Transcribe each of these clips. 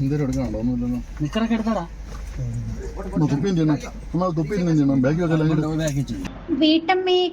എന്തേലും കടന്നു ഒന്നുമില്ലല്ലോ. നിക്കറൊക്കെ എടുത്താടാ. ഒന്ന് തുപ്പി എന്ത് നമ്മൾ തുപ്പി എന്ത് ചെയ്യണം? ബാക്കി വെക്കല്ല ബാക്കി ചെയ്യും വീട്ടമ്മയെ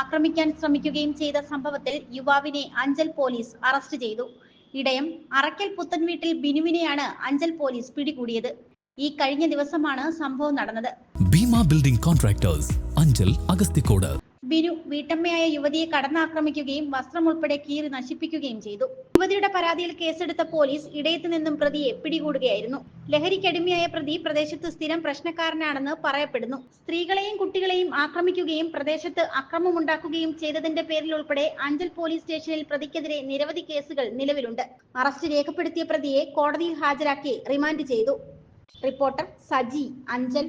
ആക്രമിക്കാൻ ശ്രമിക്കുകയും ചെയ്ത സംഭവത്തിൽ യുവാവിനെ അഞ്ചൽ പോലീസ് അറസ്റ്റ് ചെയ്തു. ഇടയം അറക്കൽ പുത്തൻ വീട്ടിൽ ബിനുവിനെയാണ് അഞ്ചൽ പോലീസ് പിടികൂടിയത്. ഈ കഴിഞ്ഞ ദിവസമാണ് സംഭവം നടന്നത്. ഭീമ ബിൽഡിംഗ് കോൺട്രാക്ടേഴ്സ് അഞ്ചൽ അഗസ്തിക്കോട് ബിനു വീട്ടമ്മയായ യുവതിയെ കടന്നാക്രമിക്കുകയും വസ്ത്രം ഉൾപ്പെടെ കീറി നശിപ്പിക്കുകയും ചെയ്തു. യുവതിയുടെ പരാതിയിൽ കേസെടുത്ത പോലീസ് ഇടയത്ത് നിന്നും പ്രതിയെ പിടികൂടുകയായിരുന്നു. ലഹരിക്കടിമയായ പ്രതി പ്രദേശത്ത് സ്ഥിരം പ്രശ്നക്കാരനാണെന്ന് പറയപ്പെടുന്നു. സ്ത്രീകളെയും കുട്ടികളെയും ആക്രമിക്കുകയും പ്രദേശത്ത് അക്രമമുണ്ടാക്കുകയും ചെയ്തതിന്റെ പേരിൽ ഉൾപ്പെടെ അഞ്ചൽ പോലീസ് സ്റ്റേഷനിൽ പ്രതിക്കെതിരെ നിരവധി കേസുകൾ നിലവിലുണ്ട്. അറസ്റ്റ് രേഖപ്പെടുത്തിയ പ്രതിയെ കോടതിയിൽ ഹാജരാക്കി റിമാൻഡ് ചെയ്തു. റിപ്പോർട്ടർ സജി അഞ്ചൽ.